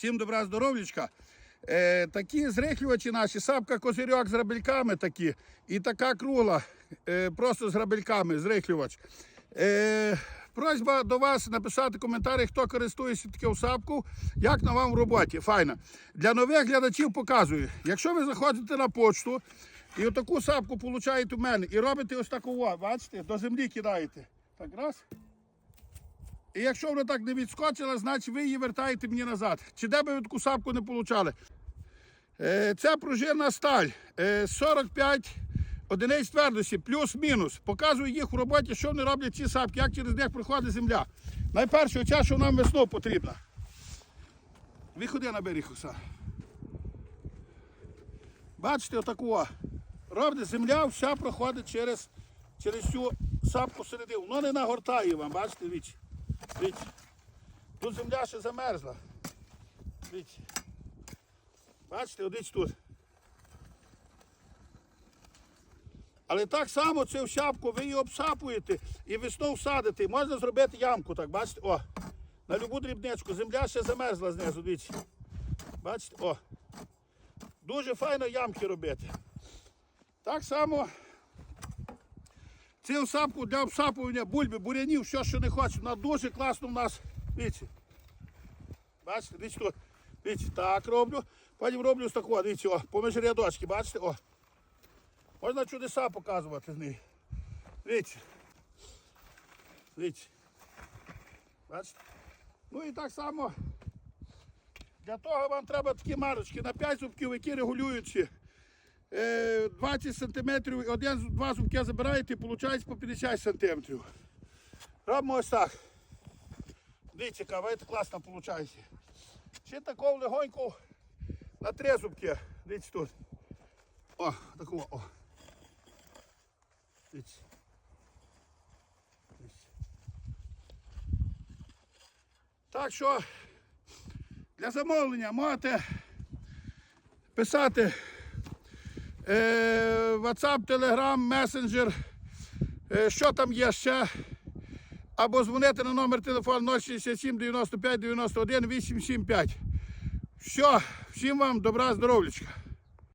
Всім добра здоров'ячка. Е, такі зрихлювачі наші, сапка козирьок з грабельками такі. І така кругла, е, просто з грабельками, зрихлювач. Е, просьба до вас написати коментарі, хто користується таким сапку, як на вам в роботі. Файно. Для нових глядачів показую. Якщо ви заходите на почту і отаку сапку получаєте у мене і робите ось таку, бачите, до землі кидаєте. Так, раз. І якщо вона так не відскочила, значить ви її вертаєте мені назад. Чи де би ви таку сапку не получали? Е, Ця пружинна сталь е, 45 одиниць твердості, плюс-мінус. Показую їх в роботі, що вони роблять ці сапки, як через них проходить земля. Найперше, оця, що нам весною потрібна. Виходи на берег уса. Бачите, отаку. Робить земля, вся проходить через, через цю сапку середину. Воно не нагортає вам, бачите, віч. Віч. Тут земля ще замерзла. Віч. Бачите, одич тут. Але так само цю шапку ви її обсапуєте і весною всадите. Можна зробити ямку, так, бачите? О, на любу дрібничку. Земля ще замерзла знизу, дивіться. Бачите? О. Дуже файно ямки робити. Так само цю сапку для обсапування бульби, бурянів, що що не хоче. Вона дуже класно в нас. Дивіться. Бачите, дивіться тут. Так роблю. Потім роблю з такого, дивіться, о, поміж рядочки, бачите, о. Можна чудеса показувати з неї. Дивіться. Дивіться. Бачите? Ну і так само. Для того вам треба такі марочки на 5 зубків, які регулюючі. Е, 20 см, один-два зубки забираєте і виходить по 50 см. Робимо ось так. Дивіться, яка видите, класно виходить. Ще такого легонько на три зубки. Дивіться тут. О, такого, о. Дивіться. Так що для замовлення можете писати WhatsApp, Telegram, Messenger, е, що там є ще. Або дзвонити на номер телефону 067 95 91 875. Все, всім вам добра, здоров'ячка.